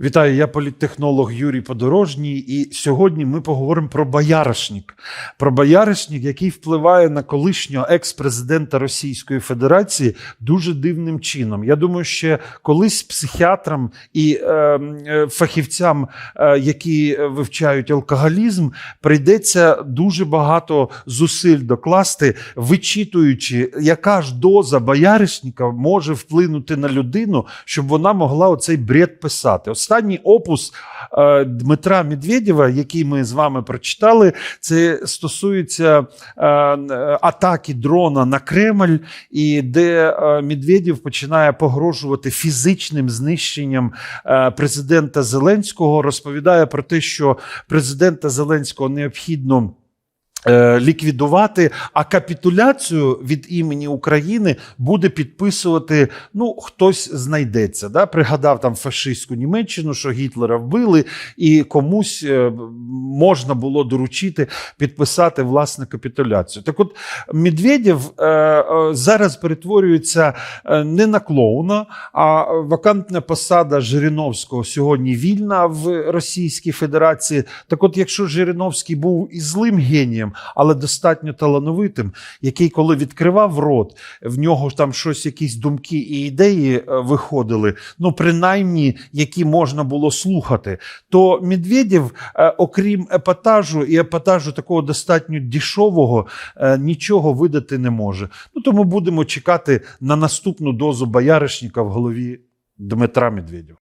Вітаю, я політтехнолог Юрій Подорожній, і сьогодні ми поговоримо про бояришник. Про бояришник, який впливає на колишнього екс-президента Російської Федерації дуже дивним чином. Я думаю, ще колись психіатрам і е, е, фахівцям, е, які вивчають алкоголізм, прийдеться дуже багато зусиль докласти, вичитуючи, яка ж доза бояришника може вплинути на людину, щоб вона могла оцей бред писати. Останній опус е, Дмитра Медведєва, який ми з вами прочитали, це стосується е, атаки дрона на Кремль, і де е, Медведєв починає погрожувати фізичним знищенням президента Зеленського. Розповідає про те, що президента Зеленського необхідно. Е, Ліквідувати, а капітуляцію від імені України буде підписувати. Ну, хтось знайдеться. Да? Пригадав там фашистську Німеччину, що Гітлера вбили, і комусь е, можна було доручити підписати власне капітуляцію. Так, от Медведєв е, зараз перетворюється не на клоуна, а вакантна посада Жириновського сьогодні вільна в Російській Федерації. Так, от, якщо Жириновський був і злим генієм, але достатньо талановитим, який, коли відкривав рот, в нього там щось, якісь думки і ідеї е, виходили, ну принаймні, які можна було слухати, то Медведєв, е, окрім епатажу і епатажу такого достатньо дешевого, е, нічого видати не може. Ну тому будемо чекати на наступну дозу бояришника в голові Дмитра Медведєва.